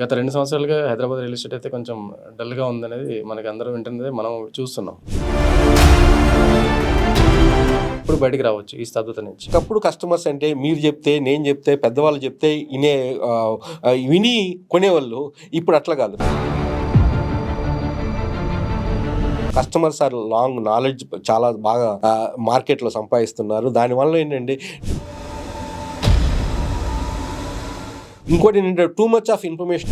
గత రెండు సంవత్సరాలుగా హైదరాబాద్ రియల్ ఎస్టేట్ అయితే కొంచెం డల్గా ఉందనేది మనకి అందరూ వింటున్నది. మనం చూస్తున్నాం. ఇప్పుడు బయటికి రావచ్చు ఈ స్తబ్దత నుంచి. ఒకప్పుడు కస్టమర్స్ అంటే మీరు చెప్తే నేను చెప్తే పెద్దవాళ్ళు చెప్తే వినే విని కొనేవాళ్ళు ఇప్పుడు అట్లా కాదు. కస్టమర్స్ ఆర్ లాంగ్ నాలెడ్జ్ చాలా బాగా మార్కెట్లో సంపాదిస్తున్నారు. దానివల్ల ఏంటంటే ఇంకోటి ఏంటంటే టూ మచ్ ఆఫ్ ఇన్ఫర్మేషన్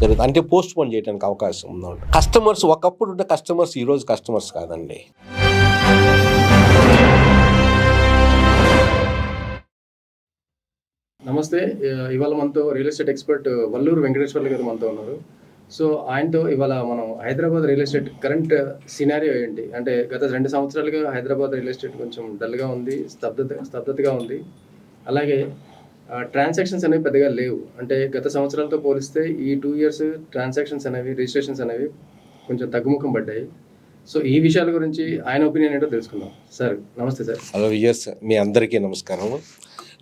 జరుగుతుంది. అంటే పోస్ట్ పోన్ చేయడానికి అవకాశం ఉందంట కస్టమర్స్ ఒకప్పుడు ఉంటే కస్టమర్స్ ఈరోజు కస్టమర్స్ కాదండి. నమస్తే. ఇవాళ మనతో real estate expert Valluru Venkateswarlu గారు మనతో ఉన్నారు. సో ఆయనతో ఇవాళ మనం Hyderabad real estate current scenario ఏంటి? అంటే గత రెండు సంవత్సరాలుగా హైదరాబాద్ రియల్ ఎస్టేట్ కొంచెం డల్గా ఉంది స్తబ్దత స్తబ్దతగా ఉంది. అలాగే ట్రాన్సాక్షన్స్ అనేవి పెద్దగా లేవు. అంటే గత సంవత్సరాలతో పోలిస్తే ఈ టూ ఇయర్స్ ట్రాన్సాక్షన్స్ అనేవి రిజిస్ట్రేషన్స్ అనేవి కొంచెం తగ్గుముఖం పడ్డాయి. సో ఈ విషయాల గురించి ఆయన ఒపీనియన్ ఏంటో తెలుసుకుందాం. సార్ నమస్తే సార్. హలో ఎస్ మీ అందరికీ నమస్కారం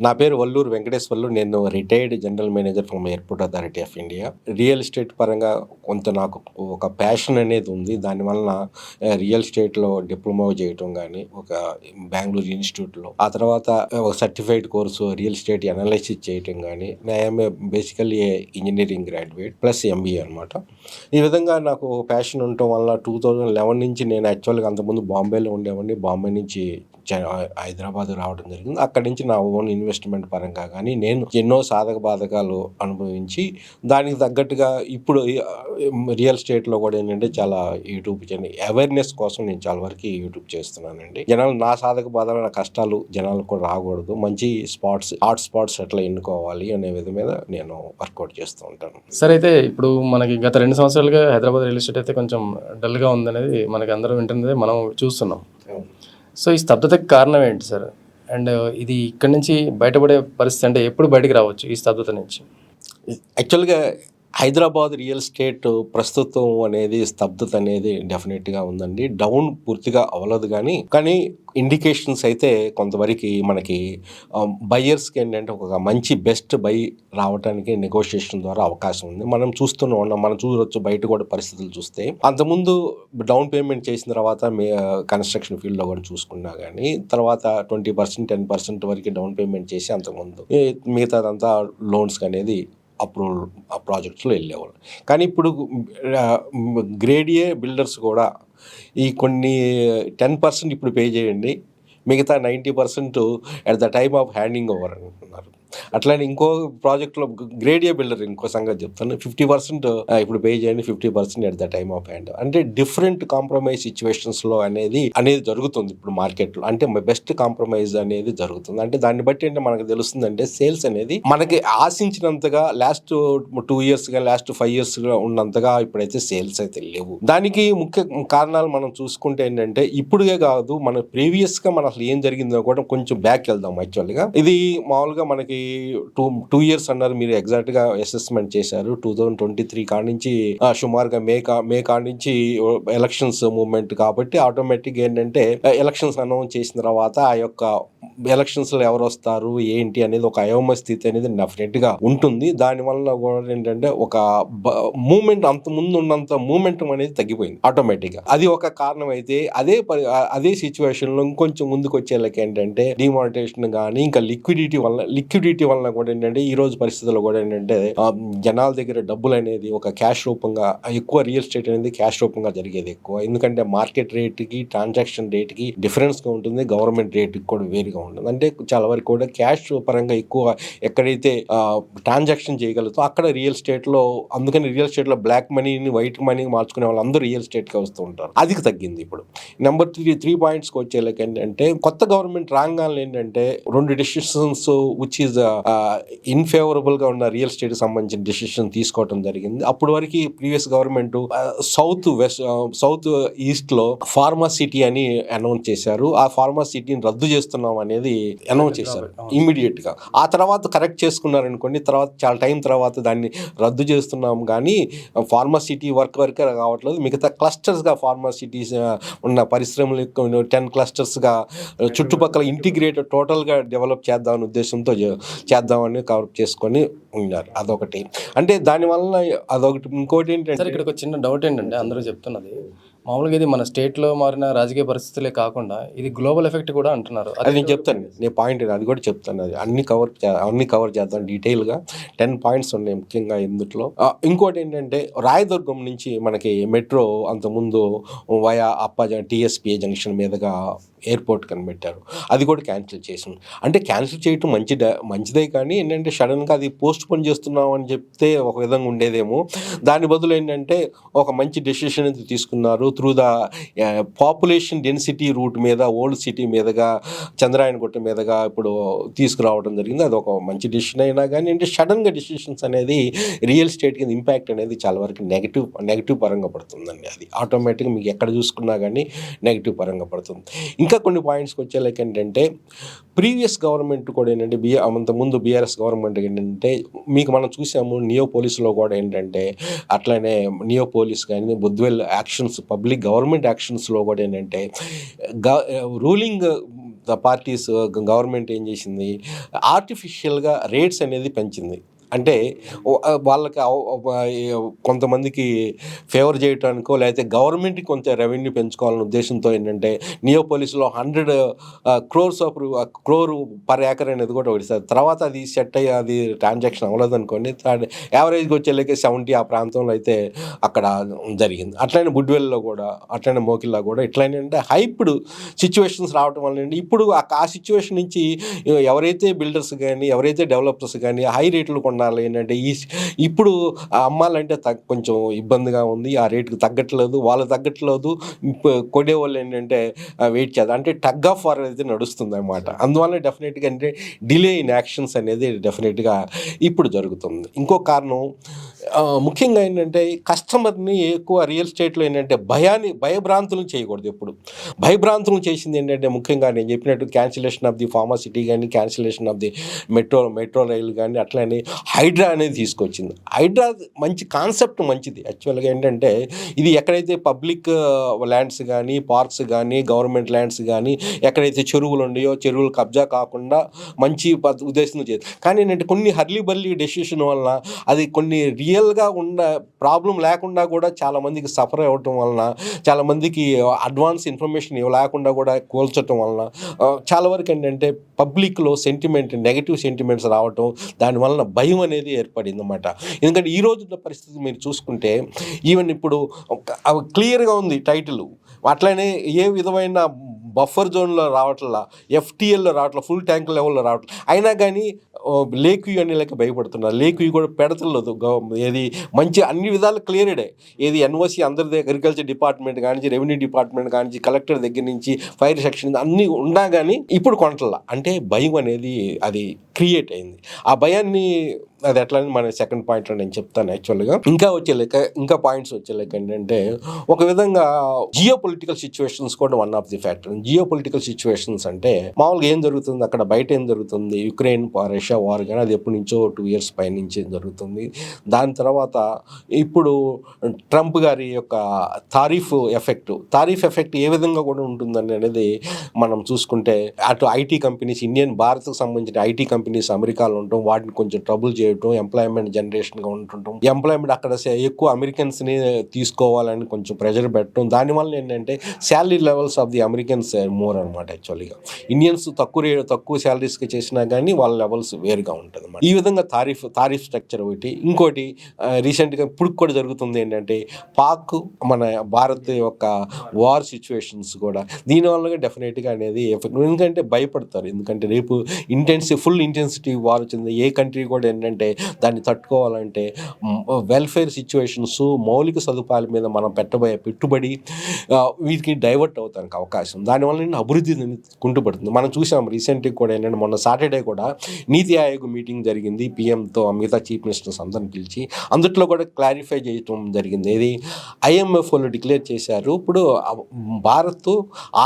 నా పేరు వల్లూరు వెంకటేశ్వర్లు. నేను retired general manager from airport authority of India. Real estate పరంగా కొంత నాకు ఒక ప్యాషన్ అనేది ఉంది. దానివలన రియల్ ఎస్టేట్లో డిప్లొమా చేయటం కానీ ఒక బెంగళూరు ఇన్స్టిట్యూట్లో ఆ తర్వాత ఒక certified course real estate analysis చేయటం కానీ I'm basically engineering graduate plus MBA అనమాట ఈ విధంగా నాకు ఒక ప్యాషన్ ఉండటం వల్ల టూ థౌజండ్ లెవెన్ నుంచి నేను యాక్చువల్గా అంతకుముందు బాంబేలో ఉండేవాడిని. బాంబే నుంచి హైదరాబాద్ రావడం జరిగింది. అక్కడి నుంచి నా ఓన్ ఇన్వెస్ట్మెంట్ పరంగా కానీ నేను ఎన్నో సాధక బాధకాలు అనుభవించి దానికి తగ్గట్టుగా ఇప్పుడు రియల్ ఎస్టేట్లో కూడా ఏంటంటే చాలా యూట్యూబ్ ఛానల్ అవేర్నెస్ కోసం నేను చాలా వరకు యూట్యూబ్ చేస్తున్నానండి. జనాలు నా సాధక బాధలు నా కష్టాలు జనాలకు కూడా రాకూడదు. మంచి స్పాట్స్ హాట్ స్పాట్స్ ఎట్లా ఎన్నుకోవాలి అనే విధం మీద నేను వర్కౌట్ చేస్తూ ఉంటాను. సార్ అయితే ఇప్పుడు మనకి గత రెండు సంవత్సరాలుగా హైదరాబాద్ రియల్ ఎస్టేట్ అయితే కొంచెం డల్గా ఉందనేది మనకి అందరూ వింటున్నది మనం చూస్తున్నాం. సో ఈ స్తబ్దతకు కారణం ఏంటి సార్? అండ్ ఇది ఇక్కడి నుంచి బయటపడే పరిస్థితి అంటే ఎప్పుడు బయటికి రావచ్చు ఈ స్తబ్దత నుంచి? యాక్చువల్గా హైదరాబాద్ రియల్ ఎస్టేట్ ప్రస్తుతం అనేది స్తబ్దత అనేది డెఫినెట్గా ఉందండి. డౌన్ పూర్తిగా అవ్వలేదు కానీ కానీ ఇండికేషన్స్ అయితే కొంతవరకు మనకి బయ్యర్స్కి ఏంటంటే ఒక మంచి బెస్ట్ బై రావడానికి నెగోషియేషన్ ద్వారా అవకాశం ఉంది. మనం చూస్తూనే ఉన్నాం మనం చూడవచ్చు బయట కూడా పరిస్థితులు చూస్తే. అంతకుముందు డౌన్ పేమెంట్ చేసిన తర్వాత మే కన్స్ట్రక్షన్ ఫీల్డ్లో కూడా చూసుకున్నా కానీ తర్వాత ట్వంటీ పర్సెంట్ టెన్ పర్సెంట్ వరకు డౌన్ పేమెంట్ చేసి అంతకుముందు మిగతాదంతా లోన్స్ అనేది అప్రూవల్ ఆ ప్రాజెక్ట్స్లో వెళ్ళేవాళ్ళు. కానీ ఇప్పుడు గ్రేడ్ ఏ బిల్డర్స్ కూడా ఈ కొన్ని టెన్ పర్సెంట్ ఇప్పుడు పే చేయండి మిగతా ninety percent at the time of handing over అంటున్నారు. అట్లానే ఇంకో ప్రాజెక్ట్లో గ్రేడియో బిల్డర్ ఇంకో సంగతి చెప్తాను. ఫిఫ్టీ పర్సెంట్ ఇప్పుడు పే చేయండి fifty percent at the time of hand. అంటే డిఫరెంట్ కాంప్రమైజ్ సిచ్యువేషన్స్లో అనేది అనేది జరుగుతుంది ఇప్పుడు మార్కెట్లో. అంటే బెస్ట్ కాంప్రమైజ్ అనేది జరుగుతుంది. అంటే దాన్ని బట్టి అంటే మనకు తెలుస్తుంది అంటే సేల్స్ అనేది మనకి ఆశించినంతగా లాస్ట్ టూ ఇయర్స్గా లాస్ట్ ఫైవ్ ఇయర్స్గా ఉన్నంతగా ఇప్పుడైతే సేల్స్ అయితే లేవు. దానికి ముఖ్య కారణాలు మనం చూసుకుంటే ఏంటంటే ఇప్పుడుగా కాదు మన ప్రీవియస్గా మన అసలు ఏం జరిగిందో కూడా కొంచెం బ్యాక్ వెళ్దాం యాక్చువల్గా. ఇది మామూలుగా మనకి టూ టూ ఇయర్స్ అన్నారు మీరు ఎగ్జాక్ట్గా అసెస్మెంట్ చేశారు. టూ థౌజండ్ ట్వంటీ త్రీ కాడ నుంచి సుమారుగా మే కా మే కాడ నుంచి ఎలక్షన్స్ మూవ్మెంట్ కాబట్టి ఆటోమేటిక్ ఏంటంటే ఎలక్షన్స్ అనౌన్స్ చేసిన తర్వాత ఆ యొక్క ఎలక్షన్స్లో ఎవరు వస్తారు ఏంటి అనేది ఒక అయోమ స్థితి అనేది డెఫినెట్గా ఉంటుంది. దాని వల్ల కూడా ఏంటంటే ఒక మూమెంట్ అంత ముందు ఉన్నంత మూమెంట్ అనేది తగ్గిపోయింది ఆటోమేటిక్గా. అది ఒక కారణం అయితే అదే అదే సిచ్యువేషన్లో ఇంకొంచెం ముందుకు వచ్చేళ్ళకి ఏంటంటే డిమానిటేషన్ కానీ ఇంకా లిక్విడిటీ వల్ల లిక్విడిటీ వల్ల కూడా ఏంటంటే ఈ రోజు పరిస్థితుల్లో కూడా ఏంటంటే జనాల దగ్గర డబ్బులు అనేది ఒక క్యాష్ రూపంగా ఎక్కువ రియల్ ఎస్టేట్ అనేది క్యాష్ రూపంగా జరిగేది ఎక్కువ. ఎందుకంటే మార్కెట్ రేట్కి ట్రాన్సాక్షన్ రేట్కి డిఫరెన్స్గా ఉంటుంది గవర్నమెంట్ రేట్కి కూడా వేరుగా ఉంటుంది. అంటే చాలా వరకు కూడా క్యాష్ పరంగా ఎక్కువ ఎక్కడైతే ట్రాన్సాక్షన్ చేయగలుగుతో అక్కడ రియల్ ఎస్టేట్లో అందుకని రియల్ ఎస్టేట్లో బ్లాక్ మనీని వైట్ మనీని మార్చుకునే వాళ్ళు అందరూ రియల్ ఎస్టేట్కి వస్తూ ఉంటారు. అది తగ్గింది ఇప్పుడు. నెంబర్ త్రీ త్రీ పాయింట్స్కి వచ్చేలాకి ఏంటంటే కొత్త గవర్నమెంట్ రాగానే ఏంటంటే రెండు డెసిషన్స్ విచ్ ఈజ్ ఇన్ఫేవరబుల్గా ఉన్న రియల్ ఎస్టేట్ సంబంధించిన డెసిషన్ తీసుకోవడం జరిగింది. అప్పుడు వరకు previous government south west south ఈస్ట్లో ఫార్మా సిటీ అని అనౌన్స్ చేశారు. ఆ ఫార్మా సిటీని రద్దు చేస్తున్నాం అనేది అనౌన్స్ చేశారు ఇమీడియట్గా ఆ తర్వాత కరెక్ట్ చేసుకున్నారు అనుకోండి తర్వాత చాలా టైం తర్వాత దాన్ని రద్దు చేస్తున్నాం. కానీ ఫార్మా సిటీ వర్క్ వరకే కావట్లేదు. మిగతా క్లస్టర్స్గా ఫార్మా సిటీస్ ఉన్న పరిశ్రమలు టెన్ క్లస్టర్స్గా చుట్టుపక్కల ఇంటిగ్రేటెడ్ టోటల్గా డెవలప్ చేద్దాం అనే ఉద్దేశంతో చేద్దామని కవర్ చేసుకొని ఉన్నారు. అదొకటి. అంటే దానివల్ల అదొకటి ఇంకోటి ఏంటంటే ఇక్కడ ఒక చిన్న డౌట్ ఏంటంటే అందరూ చెప్తున్నది మామూలుగా ఇది మన స్టేట్లో మారిన రాజకీయ పరిస్థితులే కాకుండా ఇది గ్లోబల్ ఎఫెక్ట్ కూడా అంటున్నారు. అది నేను చెప్తాను. నేను పాయింట్ అది కూడా చెప్తాను. అది అన్ని కవర్ అన్ని కవర్ చేద్దాం డీటెయిల్గా టెన్ పాయింట్స్ ఉన్నాయి ముఖ్యంగా ఇందులో. ఆ, ఇంకోటి ఏంటంటే రాయదుర్గం నుంచి మనకి మెట్రో అంతకుముందు వయా అప్ప టీఎస్పీ జంక్షన్ మీదుగా ఎయిర్పోర్ట్ కనిపెట్టారు. అది కూడా క్యాన్సిల్ చేసింది. అంటే క్యాన్సిల్ చేయటం మంచి మంచిదే కానీ ఏంటంటే సడన్గా అది పోస్ట్ పోన్ చేస్తున్నాం అని చెప్తే ఒక విధంగా ఉండేదేమో. దాని బదులు ఏంటంటే ఒక మంచి డెసిషన్ అయితే తీసుకున్నారు through the population density route మీద ఓల్డ్ సిటీ మీదుగా చంద్రాయణ గుట్ట మీదుగా ఇప్పుడు తీసుకురావడం జరిగింది. అది ఒక మంచి డెసిషన్ అయినా కానీ అంటే సడన్గా డెసిషన్స్ అనేది రియల్ స్టేట్ కింద ఇంపాక్ట్ అనేది చాలా వరకు నెగిటివ్ నెగిటివ్ పరంగా పడుతుందండి అది. ఆటోమేటిక్గా మీకు ఎక్కడ చూసుకున్నా కానీ నెగిటివ్ పరంగా పడుతుంది. ఇంకా ఇంకా కొన్ని పాయింట్స్కి వచ్చేలాక ఏంటంటే ప్రీవియస్ గవర్నమెంట్ కూడా ఏంటంటే బి అంతకుముందు బీఆర్ఎస్ గవర్నమెంట్ ఏంటంటే మీకు మనం చూసాము నియో పోలీసులో కూడా ఏంటంటే అట్లనే నియో పోలీస్ కానీ బుద్వెల్ యాక్షన్స్ పబ్లిక్ గవర్నమెంట్ యాక్షన్స్లో కూడా ఏంటంటే గ రూలింగ్ ద పార్టీస్ గవర్నమెంట్ ఏం చేసింది ఆర్టిఫిషియల్గా రేట్స్ అనేది పెంచింది. అంటే వాళ్ళకి కొంతమందికి ఫేవర్ చేయటానికో లేకపోతే గవర్నమెంట్కి కొంత రెవెన్యూ పెంచుకోవాలనే ఉద్దేశంతో ఏంటంటే నియోపోలిస్లో hundred crores of crore per acre అనేది కూడా ఒకటిస్తారు తర్వాత అది సెట్ అయ్యి అది ట్రాన్సాక్షన్ అవ్వలేదు అనుకోండి యావరేజ్కి వచ్చేలాగే సెవెంటీ ఆ ప్రాంతంలో అయితే అక్కడ జరిగింది. అట్లనే బుడ్వెల్లో కూడా అట్లనే మోకిల్లా కూడా ఇట్లనే అంటే హైప్డ్ సిచ్యువేషన్స్ రావడం వల్ల ఇప్పుడు ఆ సిచ్యువేషన్ నుంచి ఎవరైతే బిల్డర్స్ కానీ ఎవరైతే డెవలపర్స్ కానీ హై రేట్లు కొనాలి ఏంటంటే ఈ ఇప్పుడు ఆ అమ్మాలంటే కొంచెం ఇబ్బందిగా ఉంది. ఆ రేటుకు తగ్గట్లేదు. వాళ్ళు తగ్గట్లేదు. ఇప్పు- వాళ్ళు ఏంటంటే వెయిట్ చేద్దాం అంటే టగ్ ఆఫ్ వార్ అయితే నడుస్తుంది అనమాట అందువల్ల డెఫినెట్గా అంటే డిలే ఇన్ యాక్షన్స్ అనేది డెఫినెట్గా ఇప్పుడు జరుగుతుంది. ఇంకో కారణం ముఖ్యంగా ఏంటంటే కస్టమర్ని ఎక్కువ రియల్ ఎస్టేట్లో ఏంటంటే భయాన్ని భయభ్రాంతులను చేయకూడదు ఎప్పుడు. భయభ్రాంతులు చేసింది ఏంటంటే ముఖ్యంగా నేను చెప్పినట్టు cancellation of the pharma city కానీ cancellation of the metro metro రైలు కానీ అట్లనే హైడ్రా అనేది తీసుకొచ్చింది. హైడ్రా మంచి కాన్సెప్ట్ మంచిది. యాక్చువల్గా ఏంటంటే ఇది ఎక్కడైతే పబ్లిక్ ల్యాండ్స్ కానీ పార్క్స్ కానీ గవర్నమెంట్ ల్యాండ్స్ కానీ ఎక్కడైతే చెరువులు ఉన్నాయో చెరువులు కబ్జా కాకుండా మంచి పద్- ఉద్దేశంతో చేయాలి కానీ ఏంటంటే కొన్ని హర్లీ బర్లీ డెసిషన్ వలన అది కొన్ని రియల్ రియల్గా ఉన్న ప్రాబ్లం లేకుండా కూడా చాలా మందికి సఫర్ అవ్వటం వలన చాలామందికి అడ్వాన్స్ ఇన్ఫర్మేషన్ లేకుండా కూడా కోల్చటం వలన చాలా వరకు ఏంటంటే పబ్లిక్లో సెంటిమెంట్ నెగటివ్ సెంటిమెంట్స్ రావటం దాని వలన భయం అనేది ఏర్పడింది అన్నమాట ఎందుకంటే ఈ రోజున్న పరిస్థితి మీరు చూసుకుంటే ఈవెన్ ఇప్పుడు క్లియర్గా ఉంది టైటిల్. అట్లనే ఏ విధమైన బఫర్ జోన్లో రావట్లా ఎఫ్టీఎల్లో రావట్లా ఫుల్ ట్యాంక్ లెవెల్లో రావట్లా అయినా కానీ లేక్ వ్యూ అనే లెక్క భయపడుతున్నారు లేక్ వ్యూ కూడా పెడతలేదు ఏది మంచి అన్ని విధాలు క్లియర్డే ఏది ఎన్ఓసి అందరి అగ్రికల్చర్ డిపార్ట్మెంట్ కానీ రెవెన్యూ డిపార్ట్మెంట్ కానీ కలెక్టర్ దగ్గర నుంచి ఫైర్ సెక్షన్ అన్నీ ఉన్నా కానీ ఇప్పుడు కొనట్లా. అంటే భయం అనేది అది క్రియేట్ అయింది. ఆ భయాన్ని అది ఎట్లా అని మన సెకండ్ పాయింట్లో నేను చెప్తాను యాక్చువల్గా ఇంకా వచ్చే లెక్క ఇంకా పాయింట్స్ వచ్చే లెక్క ఏంటంటే ఒక విధంగా జియో పొలిటికల్ సిచ్యువేషన్స్ కూడా one of the factor geo political situations అంటే మామూలుగా ఏం జరుగుతుంది? అక్కడ బయట ఏం జరుగుతుంది? యుక్రెయిన్ రష్యా వార్ కానీ అది ఎప్పటి నుంచో టూ ఇయర్స్ పైనుంచి జరుగుతుంది. దాని తర్వాత ఇప్పుడు ట్రంప్ గారి యొక్క తారీఫ్ ఎఫెక్ట్ తారీఫ్ ఎఫెక్ట్ ఏ విధంగా కూడా ఉంటుందని అనేది మనం చూసుకుంటే అటు ఐటీ కంపెనీస్ ఇండియన్ భారత్కు సంబంధించిన ఐటీ కంపెనీస్ అమెరికాలో ఉండటం వాటిని కొంచెం ట్రబుల్ చేయటం ఎంప్లాయ్మెంట్ జనరేషన్గా ఉంటుంటాం. ఎంప్లాయ్మెంట్ అక్కడ ఎక్కువ అమెరికన్స్ని తీసుకోవాలని కొంచెం ప్రెషర్ పెట్టడం. దానివల్ల ఏంటంటే salary levels of the Americans more అనమాట యాక్చువల్గా ఇండియన్స్ తక్కువ రేట్ తక్కువ శాలరీస్కి చేసినా కానీ వాళ్ళ లెవెల్స్ వేరుగా ఉంటుంది అన్నమాట ఈ విధంగా తారీఫ్ తారీఫ్ స్ట్రక్చర్ ఒకటి. ఇంకోటి రీసెంట్గా ఇప్పుడు కూడా జరుగుతుంది ఏంటంటే పాక్ మన భారత్ యొక్క వార్ సిచ్యువేషన్స్ కూడా. దీనివల్ల డెఫినెట్గా అనేది ఎఫెక్ట్ ఎందుకంటే భయపడతారు. ఎందుకంటే రేపు ఇంటెన్సివ్ ఫుల్ ఇంటెన్సిటీ వార్ వచ్చింది. ఏ కంట్రీ కూడా ఏంటంటే దాన్ని తట్టుకోవాలంటే వెల్ఫేర్ సిచ్యువేషన్స్ మౌలిక సదుపాయాల మీద మనం పెట్టబోయే పెట్టుబడి వీటికి డైవర్ట్ అవడానికి అవకాశం. దానివల్ల నేను అభివృద్ధి అనేది కుంటుపడుతుంది. మనం చూసాం రీసెంట్గా కూడా ఏంటంటే మొన్న సాటర్డే కూడా నీతి ఆయోగ్ మీటింగ్ జరిగింది. పిఎంతో మిగతా చీఫ్ మినిస్టర్స్ అందరిని పిలిచి అందుట్లో కూడా క్లారిఫై చేయటం జరిగింది. ఏది? ఐఎంఎఫ్ వాళ్ళు డిక్లేర్ చేశారు. ఇప్పుడు భారత్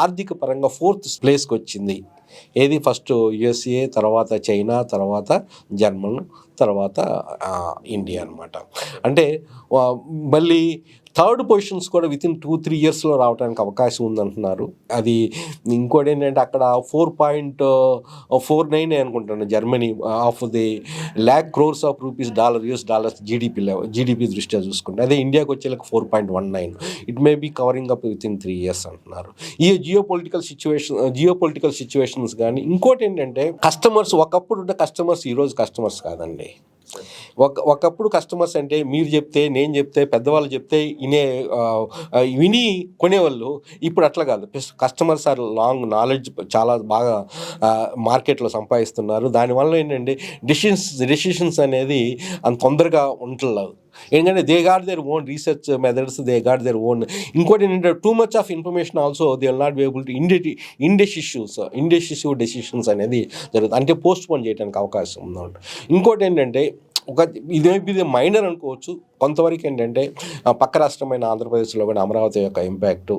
ఆర్థిక పరంగా ఫోర్త్ ప్లేస్కి వచ్చింది ఏది ఫస్ట్ యుఎస్ఏ తర్వాత చైనా తర్వాత జర్మన్ తర్వాత ఇండియా అనమాట అంటే మళ్ళీ థర్డ్ పొజిషన్స్ కూడా విత్ ఇన్ టూ త్రీ ఇయర్స్లో రావడానికి అవకాశం ఉందంటున్నారు. అది ఇంకోటి ఏంటంటే అక్కడ ఫోర్ పాయింట్ ఫోర్ నైన్ అనుకుంటాను Germany of the lakh crores of rupees dollar US dollars GDP level GDP దృష్ట్యా చూసుకుంటే. అదే ఇండియాకి వచ్చేలకు four point one nine. It may be covering up within three years అంటున్నారు. ఈ geo political situation geo political situations కానీ ఇంకోటి ఏంటంటే customers ఒకప్పుడు ఉన్న కస్టమర్స్ ఈరోజు కస్టమర్స్ కాదండి. ఒక ఒకప్పుడు కస్టమర్స్ అంటే మీరు చెప్తే నేను చెప్తే పెద్దవాళ్ళు చెప్తే వినే విని కొనేవాళ్ళు. ఇప్పుడు అట్లా కాదు. కస్టమర్స్ ఆర్ లాంగ్ నాలెడ్జ్ చాలా బాగా మార్కెట్లో సంపాదిస్తున్నారు. దానివల్ల ఏంటంటే డిసిషన్స్ డెసిషన్స్ అనేది అంత తొందరగా ఉంటలేదు ఎందుకంటే they got their own research methods they got their own ఇంకోటి ఏంటంటే too much of information also they will not be able to indie indecisive indecisive decisions అనేది జరుగుతుంది. అంటే పోస్ట్ పోన్ చేయడానికి అవకాశం ఉందన్నమాట ఇంకోటి ఏంటంటే ఒక ఇదే ఇది మైనర్ అనుకోవచ్చు. కొంతవరకు ఏంటంటే పక్క రాష్ట్రమైన ఆంధ్రప్రదేశ్లో కూడా అమరావతి యొక్క ఇంపాక్టు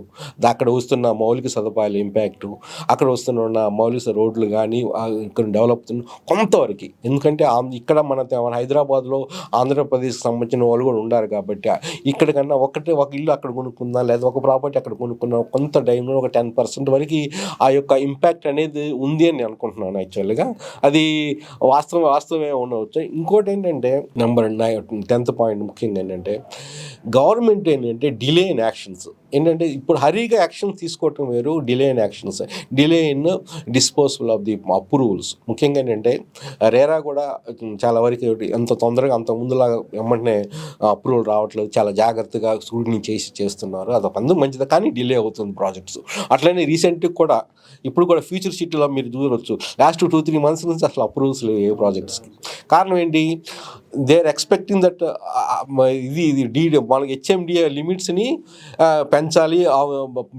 అక్కడ వస్తున్న మౌలిక సదుపాయాల ఇంపాక్టు అక్కడ వస్తున్న మౌలిక రోడ్లు కానీ ఇక్కడ డెవలప్ కొంతవరకు. ఎందుకంటే ఇక్కడ మన హైదరాబాద్లో ఆంధ్రప్రదేశ్కి సంబంధించిన వాళ్ళు కూడా ఉన్నారు కాబట్టి ఇక్కడ కన్నా ఒకటి ఒక ఇల్లు అక్కడ కొనుక్కుందాం లేదా ఒక ప్రాపర్టీ అక్కడ కొనుక్కుందాం కొంత టైంలో ఒక టెన్ పర్సెంట్ వరకు ఆ యొక్క ఇంపాక్ట్ అనేది ఉంది అని నేను అనుకుంటున్నాను యాక్చువల్గా. అది వాస్తవం వాస్తవమే ఉండవచ్చు. ఇంకోటి ఏంటంటే నెంబర్ నైన్ టెన్త్ పాయింట్ ముఖ్యంగా ఏంటంటే గవర్నమెంట్ ఏంటంటే డిలే ఇన్ యాక్షన్స్ ఏంటంటే ఇప్పుడు హరీగా యాక్షన్ తీసుకోవటం వేరు delay in actions delay in disposable of the approvals. ముఖ్యంగా ఏంటంటే రేరా కూడా చాలా వరకు ఎంత తొందరగా అంత ముందులాగా వెంటనే అప్రూవల్ రావట్లేదు. చాలా జాగ్రత్తగా స్క్రూటినీ చేసి చేస్తున్నారు. అదొక అందు మంచిది కానీ డిలే అవుతుంది ప్రాజెక్ట్స్. అట్లనే రీసెంట్గా కూడా ఇప్పుడు కూడా ఫ్యూచర్ సిటీలో మీరు చూడవచ్చు లాస్ట్ టూ త్రీ మంత్స్ నుంచి అసలు అప్రూవల్స్ లేవు ఏ ప్రాజెక్ట్స్కి కారణం ఏంటి దే ఆర్ ఎక్స్పెక్టింగ్ దట్ ఇది ఇది డీ మనకి హెచ్ఎండిఏ లిమిట్స్ని పెంచాలి.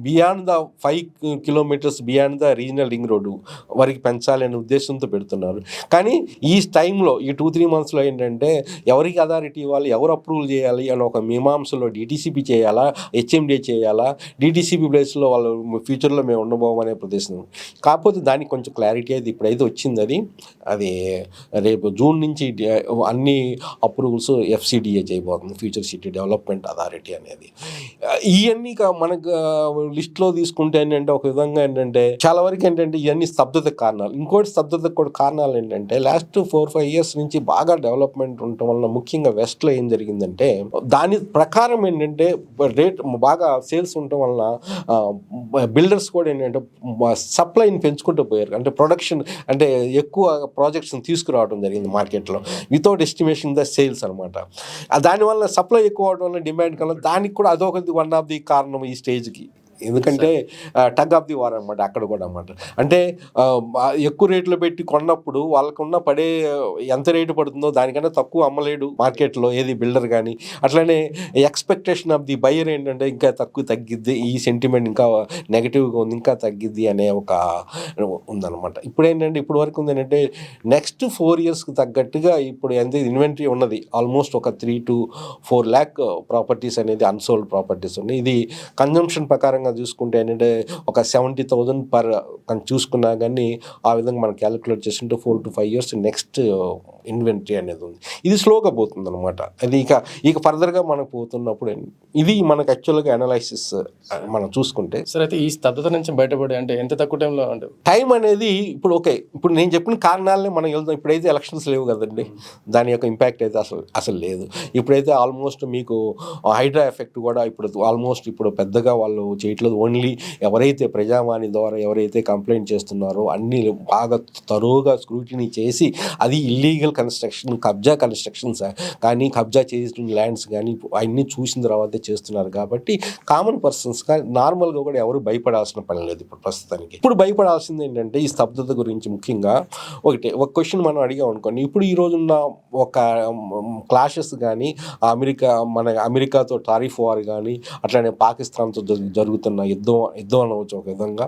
Beyond the five kilometres beyond the regional ring road వరకు పెంచాలి అనే ఉద్దేశంతో పెడుతున్నారు. కానీ ఈ టైంలో ఈ టూ త్రీ మంత్స్లో ఏంటంటే ఎవరికి అథారిటీ ఇవ్వాలి ఎవరు అప్రూవల్ చేయాలి అని ఒక మీమాంసలో డిటీసీపీ చేయాలా హెచ్ఎండిఏ చేయాలా డిటీసీపీ ప్లేస్లో వాళ్ళు ఫ్యూచర్లో మేము ఉండబోమనే ప్రదేశం. కాకపోతే దానికి కొంచెం క్లారిటీ అయితే ఇప్పుడైతే వచ్చింది అది. అది రేపు జూన్ నుంచి అన్ని అప్రూవల్స్ ఎఫ్సిడిఏ చేయబోతుంది ఫ్యూచర్ సిటీ డెవలప్మెంట్ అథారిటీ అనేది. ఇవన్నీ ఇవన్నీ మనకు లిస్ట్లో తీసుకుంటే ఏంటంటే ఒక విధంగా ఏంటంటే చాలా వరకు ఏంటంటే ఇవన్నీ స్తబ్దత కారణాలు. ఇంకోటి స్తబ్దత కూడా కారణాలు ఏంటంటే లాస్ట్ ఫోర్ ఫైవ్ ఇయర్స్ నుంచి బాగా డెవలప్మెంట్ ఉండటం వల్ల ముఖ్యంగా వెస్ట్లో ఏం జరిగిందంటే దాని ప్రకారం ఏంటంటే రేట్ బాగా సేల్స్ ఉండటం వలన బిల్డర్స్ కూడా ఏంటంటే సప్లైని పెంచుకుంటూ పోయారు. అంటే ప్రొడక్షన్ అంటే ఎక్కువ ప్రాజెక్ట్స్ని తీసుకురావడం జరిగింది మార్కెట్లో. వితౌట్ ఎస్టిమేషన్ ద సేల్స్ అనమాట దానివల్ల సప్లై ఎక్కువ అవడం వల్ల డిమాండ్ కన్నా దానికి కూడా అదొకటి వన్ ఆఫ్ ది కారణం ఈ స్టేజ్కి. ఎందుకంటే టగ్ ఆఫ్ ది వార్ అనమాట అక్కడ కూడా అనమాట అంటే ఎక్కువ రేట్లో పెట్టి కొన్నప్పుడు వాళ్ళకున్న పడే ఎంత రేటు పడుతుందో దానికన్నా తక్కువ అమ్మలేడు మార్కెట్లో ఏది బిల్డర్ కానీ. అట్లనే ఎక్స్పెక్టేషన్ ఆఫ్ ది బయర్ ఏంటంటే ఇంకా తక్కువ తగ్గిద్ది ఈ సెంటిమెంట్ ఇంకా నెగిటివ్గా ఉంది ఇంకా తగ్గిద్ది అనే ఒక ఉందన్నమాట. ఇప్పుడు ఏంటంటే ఇప్పుడు వరకు ఉంది ఏంటంటే నెక్స్ట్ ఫోర్ ఇయర్స్కి తగ్గట్టుగా ఇప్పుడు ఎంత ఇన్వెంటరీ ఉన్నది ఆల్మోస్ట్ ఒక three to four lakh properties అనేది అన్సోల్డ్ ప్రాపర్టీస్ ఉన్నాయి. ఇది కన్జంప్షన్ ప్రకారంగా చూసుకుంటే ఏంటంటే ఒక సెవెంటీ థౌజండ్ పర్ చూసుకున్నా కానీ ఆ విధంగా మనం క్యాలిక్యులేట్ చేసుకుంటే four to five years next inventory అనేది ఉంది. ఇది స్లోగా పోతుంది అనమాట అది ఇక ఇక ఫర్దర్గా మనకు పోతున్నప్పుడు ఇది మనకు యాక్చువల్గా అనాలైసిస్ మనం చూసుకుంటే సార్ అయితే ఈ స్తబ్దత నుంచి బయటపడి అంటే ఎంత తక్కువ టైంలో అంటే టైం అనేది ఇప్పుడు ఓకే ఇప్పుడు నేను చెప్పిన కారణాలనే మనం వెళ్తాం ఇప్పుడైతే ఎలక్షన్స్ లేవు కదండి. దాని యొక్క ఇంపాక్ట్ అయితే అసలు అసలు లేదు. ఇప్పుడైతే ఆల్మోస్ట్ మీకు హైడ్రా ఎఫెక్ట్ కూడా ఇప్పుడు ఆల్మోస్ట్ ఇప్పుడు పెద్దగా వాళ్ళు చేయట్లేదు. ఓన్లీ ఎవరైతే ప్రజావాణి ద్వారా ఎవరైతే కంప్లైంట్ చేస్తున్నారో అన్ని బాగా తరువుగా స్క్రూటినీ చేసి అది ఇల్లీగల్ కన్స్ట్రక్షన్ కబ్జా కన్స్ట్రక్షన్స్ కానీ కబ్జా చేసిన ల్యాండ్స్ కానీ అన్నీ చూసిన తర్వాతే చేస్తున్నారు కాబట్టి కామన్ పర్సన్స్ కానీ నార్మల్గా కూడా ఎవరు భయపడాల్సిన పని లేదు ఇప్పుడు ప్రస్తుతానికి. ఇప్పుడు భయపడాల్సింది ఏంటంటే ఈ స్తబ్దత గురించి ముఖ్యంగా ఒకటి ఒక క్వశ్చన్ మనం అడిగాం అనుకోండి. ఇప్పుడు ఈ రోజున్న ఒక క్లాషెస్ కానీ అమెరికా మన అమెరికాతో టారిఫ్ వార్ కానీ అట్లానే పాకిస్తాన్తో జరుగుతున్న యుద్ధం యుద్ధం అనవచ్చు ఒక విధంగా.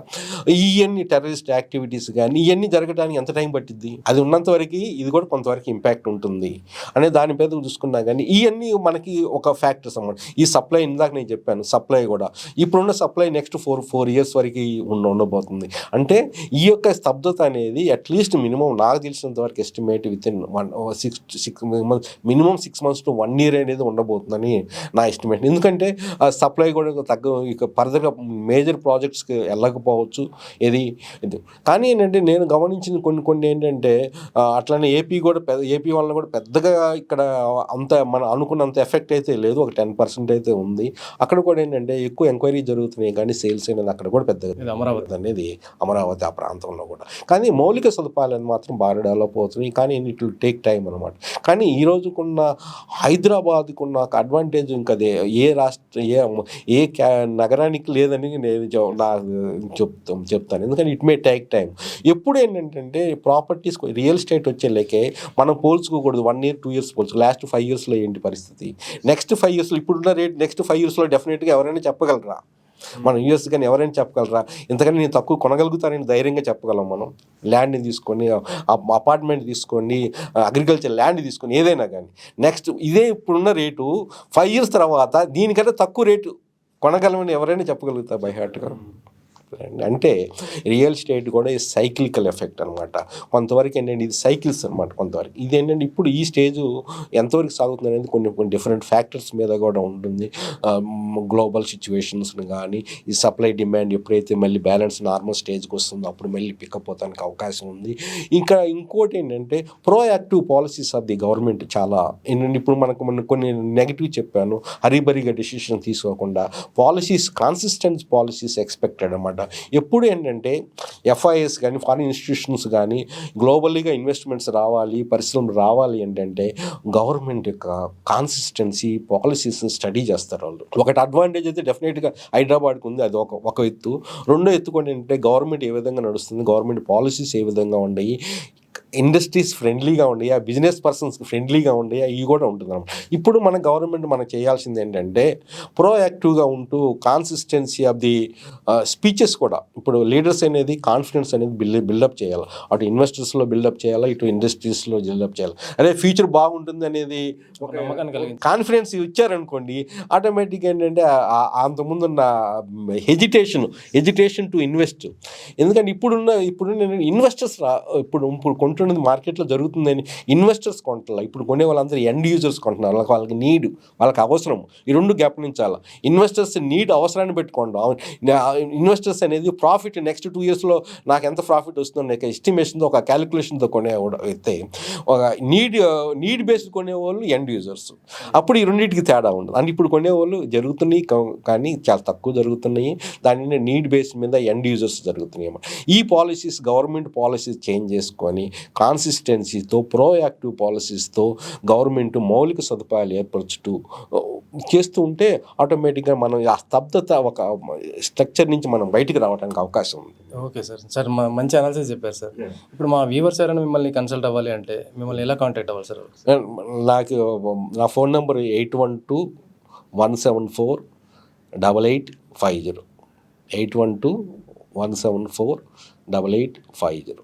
ఇవన్నీ టెర్రరిస్ట్ యాక్టివిటీస్ కానీ ఇవన్నీ జరగడానికి ఎంత టైం పట్టింది అది ఉన్నంత వరకు ఇది కూడా కొంతవరకు కొంతవరకు ఇంపాక్ట్ ఉంటుంది అనే దాని మీద చూసుకున్నా కానీ ఇవన్నీ మనకి ఒక ఫ్యాక్టర్స్ అన్నమాట. ఈ సప్లై ఇందాక నేను చెప్పాను సప్లై కూడా. ఇప్పుడున్న supply next four four years వరకు ఉండ ఉండబోతుంది. అంటే ఈ యొక్క స్తబ్దత అనేది అట్లీస్ట్ మినిమం నాకు తెలిసినంత వరకు estimate within one six six months minimum six months to one year అనేది ఉండబోతుందని నా ఎస్టిమేట్ ఎందుకంటే సప్లై కూడా తగ్గ ఇక ఫర్దర్గా మేజర్ ప్రాజెక్ట్స్కి వెళ్ళకపోవచ్చు. ఇది. కానీ ఏంటంటే నేను గమనించిన కొన్ని కొన్ని ఏంటంటే అట్లానే అట్లనే ఏపీ కూడా పెద్ద ఏపీ వల్ల కూడా పెద్దగా ఇక్కడ అంత మనం అనుకున్నంత ఎఫెక్ట్ అయితే లేదు. ఒక టెన్ పర్సెంట్ అయితే ఉంది. అక్కడ కూడా ఏంటంటే ఎక్కువ ఎంక్వైరీ జరుగుతున్నాయి. కానీ సేల్స్ అనేది అక్కడ కూడా పెద్దగా అమరావతి. అనేది అమరావతి ఆ ప్రాంతంలో కూడా. కానీ మౌలిక సదుపాయాలు మాత్రం బాగా డెవలప్ అవుతున్నాయి. కానీ ఇట్ విల్ టేక్ టైం అనమాట కానీ ఈ రోజుకున్న హైదరాబాద్కున్న ఒక అడ్వాంటేజ్ ఇంకా ఏ రాష్ట్ర ఏ ఏ నగరానికి లేదని నేను చెప్- నా చెప్తాను చెప్తాను. ఎందుకంటే ఇట్ మే టేక్ టైం ఎప్పుడు ఏంటంటే ప్రాపర్టీస్ రియల్ ఎస్టేట్ వచ్చేలేకే మనం పోల్చుకోకూడదు. వన్ ఇయర్ టూ ఇయర్స్ పోల్చు లాస్ట్ ఫైవ్ ఇయర్స్లో ఏంటి పరిస్థితి? నెక్స్ట్ ఫైవ్ ఇయర్స్లో ఇప్పుడున్న రేట్ నెక్స్ట్ ఫైవ్ ఇయర్స్లో డెఫినెట్గా ఎవరైనా చెప్పగలరా? మనం యూఎస్ కానీ ఎవరైనా చెప్పగలరా? ఇంతకని నేను తక్కువ కొనగలుగుతానని ధైర్యంగా చెప్పగలం మనం. ల్యాండ్ని తీసుకొని అపార్ట్మెంట్ తీసుకొని అగ్రికల్చర్ ల్యాండ్ తీసుకొని ఏదైనా కానీ నెక్స్ట్ ఇదే ఇప్పుడున్న రేటు ఫైవ్ ఇయర్స్ తర్వాత దీనికంటే తక్కువ రేటు కొనగలమని ఎవరైనా చెప్పగలుగుతారు బై హార్ట్గా అంటే రియల్ ఎస్టేట్ కూడా ఈ సైక్లికల్ ఎఫెక్ట్ అనమాట కొంతవరకు ఏంటంటే ఇది సైకిల్స్ అనమాట కొంతవరకు. ఇది ఏంటంటే ఇప్పుడు ఈ స్టేజ్ ఎంతవరకు సాగుతుంది అనేది కొన్ని కొన్ని డిఫరెంట్ ఫ్యాక్టర్స్ మీద కూడా ఉంటుంది. గ్లోబల్ సిచ్యువేషన్స్ని కానీ ఈ సప్లై డిమాండ్ ఎప్పుడైతే మళ్ళీ బ్యాలెన్స్ నార్మల్ స్టేజ్కి వస్తుందో అప్పుడు మళ్ళీ పికప్ అవడానికి అవకాశం ఉంది. ఇంకా ఇంకోటి ఏంటంటే proactive policies of the government చాలా ఏంటంటే ఇప్పుడు మనకు మన కొన్ని నెగిటివ్ చెప్పాను. హరిబరిగా డెసిషన్ తీసుకోకుండా పాలసీస్ కాన్సిస్టెంట్ పాలసీస్ ఎక్స్పెక్టెడ్ అనమాట ఎప్పుడు ఏంటంటే ఎఫ్ఐఎస్ కానీ ఫారిన్ ఇన్స్టిట్యూషన్స్ కానీ గ్లోబల్గా ఇన్వెస్ట్మెంట్స్ రావాలి పరిశ్రమలు రావాలి ఏంటంటే గవర్నమెంట్ యొక్క కాన్సిస్టెన్సీ పాలసీస్ని స్టడీ చేస్తారు వాళ్ళు. ఒకటి అడ్వాంటేజ్ అయితే డెఫినెట్గా హైదరాబాద్కి ఉంది అది ఒక ఒక ఎత్తు. రెండో ఎత్తు కూడా ఏంటంటే గవర్నమెంట్ ఏ విధంగా నడుస్తుంది గవర్నమెంట్ పాలసీస్ ఏ విధంగా ఉన్నాయి ఇండస్ట్రీస్ ఫ్రెండ్లీగా ఉండయా బిజినెస్ పర్సన్స్ ఫ్రెండ్లీగా ఉండయా ఇవి కూడా ఉంటుంది అనమాట ఇప్పుడు మన గవర్నమెంట్ మనకు చేయాల్సింది ఏంటంటే ప్రోయాక్టివ్గా ఉంటూ కాన్సిస్టెన్సీ ఆఫ్ ది స్పీచెస్ కూడా. ఇప్పుడు లీడర్స్ అనేది కాన్ఫిడెన్స్ అనేది బిల్డ్ బిల్డప్ చేయాలి. అటు ఇన్వెస్టర్స్లో బిల్డప్ చేయాలి ఇటు ఇండస్ట్రీస్లో బిల్డప్ చేయాలి. అదే ఫ్యూచర్ బాగుంటుంది అనేది కాన్ఫిడెన్స్ ఇచ్చారనుకోండి ఆటోమేటిక్గా ఏంటంటే అంతకుముందున్న హెజిటేషన్ హెజిటేషన్ టు ఇన్వెస్ట్ ఎందుకంటే ఇప్పుడున్న ఇప్పుడున్న ఇన్వెస్టర్స్ రా ఇప్పుడు ఇప్పుడు కొంటున్నది మార్కెట్లో జరుగుతుందని ఇన్వెస్టర్స్ కొంటారు ఇప్పుడు కొనే వాళ్ళందరూ ఎండ్ యూజర్స్ కొంటున్నారు. వాళ్ళకి వాళ్ళకి నీడ్ వాళ్ళకి అవసరం. ఈ రెండు గమనించాలి ఇన్వెస్టర్స్ నీడ్ అవసరాన్ని పెట్టుకోండి. ఇన్వెస్టర్స్ అనేది ప్రాఫిట్ నెక్స్ట్ టూ ఇయర్స్లో నాకు ఎంత ప్రాఫిట్ వస్తుందో ఎస్టిమేషన్తో ఒక క్యాలిక్యులేషన్తో కొనే అయితే ఒక నీడ్ నీడ్ బేస్డ్ కొనేవాళ్ళు ఎండ్ యూజర్స్ అప్పుడు ఈ రెండింటికి తేడా ఉండదు. అంటే ఇప్పుడు కొనేవాళ్ళు జరుగుతున్నాయి కానీ చాలా తక్కువ జరుగుతున్నాయి. దాని నీడ్ బేస్ మీద ఎండ్ యూజర్స్ జరుగుతున్నాయి అన్నమాట. ఈ పాలసీస్ గవర్నమెంట్ పాలసీస్ చేంజ్ చేసుకొని కాన్సిస్టెన్సీతో ప్రోయాక్టివ్ పాలసీస్తో గవర్నమెంట్ మౌలిక సదుపాయాలు ఏర్పరచుతూ చేస్తూ ఉంటే ఆటోమేటిక్గా మనం ఆ స్తబ్దత ఒక స్ట్రక్చర్ నుంచి మనం బయటికి రావడానికి అవకాశం ఉంది. Okay sir. సార్ మ- మంచి అనాలిసిస్ చెప్పారు సార్. ఇప్పుడు మా వ్యూవర్స్ ఎవరైనా మిమ్మల్ని కన్సల్ట్ అవ్వాలి అంటే మిమ్మల్ని ఎలా కాంటాక్ట్ అవ్వాలి సార్? నాకు నా phone number eight one two one seven four double eight five zero. Eight one two one seven four double eight five zero.